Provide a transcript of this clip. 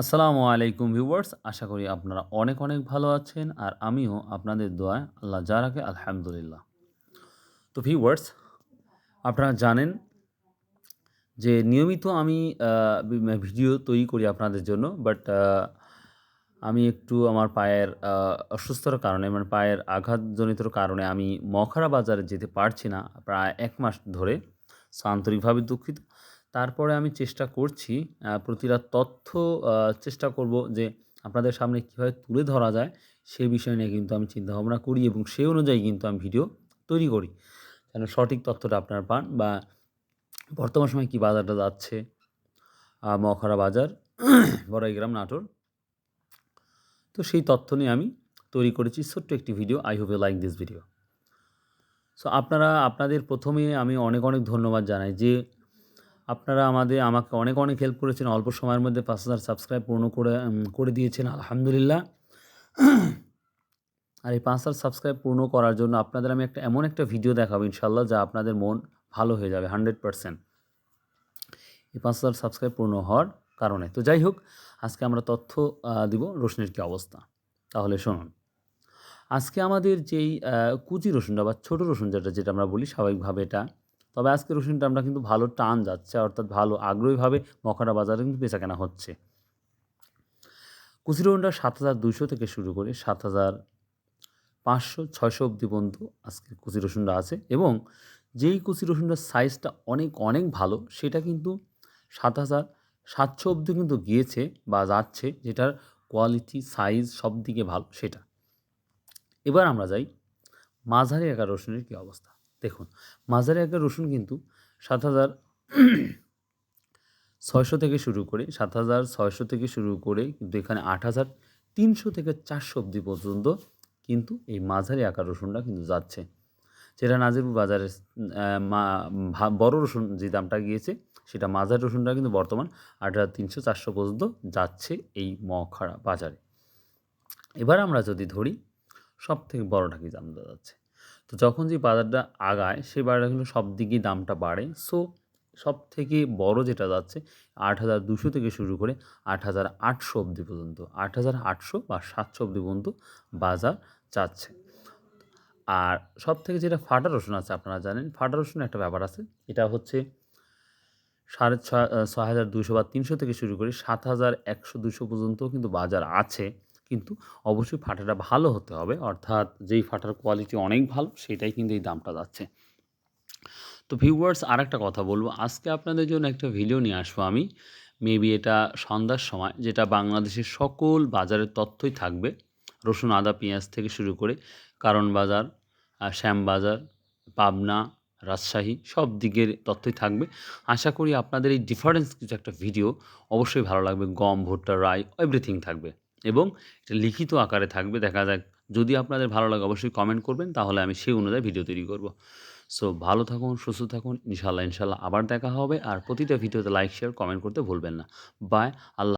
আসসালামু আলাইকুম ভিউয়ার্স, আশা করি আপনারা অনেক অনেক ভালো আছেন আর আমিও আপনাদের দোয়ায় আল্লাহ যা রাখে, আলহামদুলিল্লাহ। তো ভিউয়ার্স, আপনারা জানেন যে নিয়মিত আমি ভিডিও তৈরি করি আপনাদের জন্য, বাট আমি একটু আমার পায়ের অসুস্থতার কারণে মানে পায়ের আঘাতজনিত কারণে আমি মখারা বাজারে যেতে পারছি না, প্রায় এক মাস ধরে, সো আন্তরিকভাবে দুঃখিত। তারপরে আমি চেষ্টা করছি প্রতিটা তথ্য চেষ্টা করব যে আপনাদের সামনে কীভাবে তুলে ধরা যায়, সে বিষয় নিয়ে কিন্তু আমি চিন্তাভাবনা করি এবং সে অনুযায়ী কিন্তু আমি ভিডিও তৈরি করি। যেন সঠিক তথ্যটা আপনারা পান বা বর্তমান সময় কী বাজারটা যাচ্ছে মখারা বাজার, বড়াইগ্রাম নাটোর। তো সেই তথ্য নিয়ে আমি তৈরি করেছি ছোট্ট একটি video I hope you like this video so আপনারা, আপনাদের প্রথমে আমি অনেক অনেক ধন্যবাদ জানাই যে আপনারা আমাদের, আমাকে অনেক অনেক হেল্প করেছেন। অল্প সময়ের মধ্যে পাঁচ হাজার সাবস্ক্রাইব পূর্ণ করে করে দিয়েছেন। আলহামদুলিল্লাহ। আর এই পাঁচ হাজার সাবস্ক্রাইব পূর্ণ করার জন্য আপনাদের আমি একটা, এমন একটা ভিডিও দেখাবো ইনশাল্লাহ যা আপনাদের মন ভালো হয়ে যাবে হান্ড্রেড পারসেন্ট এই পাঁচ হাজার সাবস্ক্রাইব পূর্ণ হওয়ার কারণে। তো যাই হোক, আজকে আমরা তথ্য দিব রোশনের কী অবস্থা। তাহলে শুনুন। আজকে আমাদের যেই কুচি রসুনটা বা ছোটো রসুন যেটা যেটা আমরা বলি, স্বাভাবিকভাবে এটা তবে আজকে রসুনটা আমরা কিন্তু ভালো টান যাচ্ছে, অর্থাৎ ভালো আগ্রহীভাবে মখারা বাজারে কিন্তু বেচা কেনা হচ্ছে। কুচি রসুনটা সাত হাজার দুশো থেকে শুরু করে সাত হাজার পাঁচশো, ছয়শো অবধি পর্যন্ত আজকে কুচি রসুনটা আছে এবং যেই কুচি রসুনটার সাইজটা অনেক অনেক ভালো, সেটা কিন্তু সাত হাজার সাতশো অবধি কিন্তু গিয়েছে বা যাচ্ছে, যেটার কোয়ালিটি, সাইজ সব দিকে ভালো, সেটা। এবার আমরা যাই মাঝারি একা রসুনের কী অবস্থা। দেখুন, মাঝারি একা রসুন কিন্তু সাত হাজার ছয়শো থেকে শুরু করে, সাত হাজার ছয়শো থেকে শুরু করে কিন্তু এখানে আট হাজার তিনশো থেকে চারশো অবধি পর্যন্ত কিন্তু এই মাঝারি আকার রসুনটা কিন্তু যাচ্ছে। যেটা নাজিরপুর বাজারে বড় রসুন যে দামটা গিয়েছে, সেটা মাঝারি রসুনটা কিন্তু বর্তমান আট হাজার তিনশো চারশো পর্যন্ত যাচ্ছে এই মখাড়া বাজারে। এবার আমরা যদি ধরি সব থেকে বড়টা কি দাম যাচ্ছে? তো যখন যে বাজারটা আগায়, সেই বাজারটা কিন্তু সব দিকেই দামটা বাড়ে। সো সব থেকে বড় যেটা যাচ্ছে, আট হাজার দুশো থেকে শুরু করে আট হাজার আটশো অবধি পর্যন্ত, আট হাজার আটশো বা সাতশো অবধি পর্যন্ত বাজার যাচ্ছে। আর সব থেকে যেটা ফাটা রসুন আছে, আপনারা জানেন, ফাটা রসুন একটা ব্যাপার আছে। এটা হচ্ছে সাড়ে ছ হাজার দুশো বা তিনশো থেকে শুরু করে সাত হাজার একশো দুশো পর্যন্ত কিন্তু বাজার আছে। কিন্তু অবশ্যই ফাটাটা ভালো হতে হবে। অর্থাৎ যেই ফাটার কোয়ালিটি অনেক ভালো সেটাই কিন্তু এই দামটা যাচ্ছে। তো ভিউয়ার্স আর একটা কথা বলব। আজকে আপনাদের জন্য একটা ভিডিও নিয়ে আসব আমি। মেবি এটা সন্ধ্যার সময় যেটা বাংলাদেশের সকল বাজারের তথ্যই থাকবে। রসুন আদা পেঁয়াজ থেকে শুরু করে কারণ বাজার আহ, শ্যামবাজার পাবনা রাজশাহী সব দিকের তথ্যই থাকবে। আশা করি আপনাদের এই ডিফারেন্স কিছু একটা ভিডিও অবশ্যই ভালো লাগবে। গম ভুট্টা রাই এভরিথিং থাকবে। এবং এটা লিখিত আকারে থাকবে। দেখা যাক যদি আপনাদের ভালো লাগে অবশ্যই কমেন্ট করবেন, তাহলে আমি সেই অনুযায়ী ভিডিও তৈরি করব। সো ভালো থাকুন, সুস্থ থাকুন ইনশাল্লাহ ইনশাল্লাহ আবার দেখা হবে। আর প্রতিটা ভিডিওতে লাইক শেয়ার কমেন্ট করতে ভুলবেন না। বাই আল্লাহ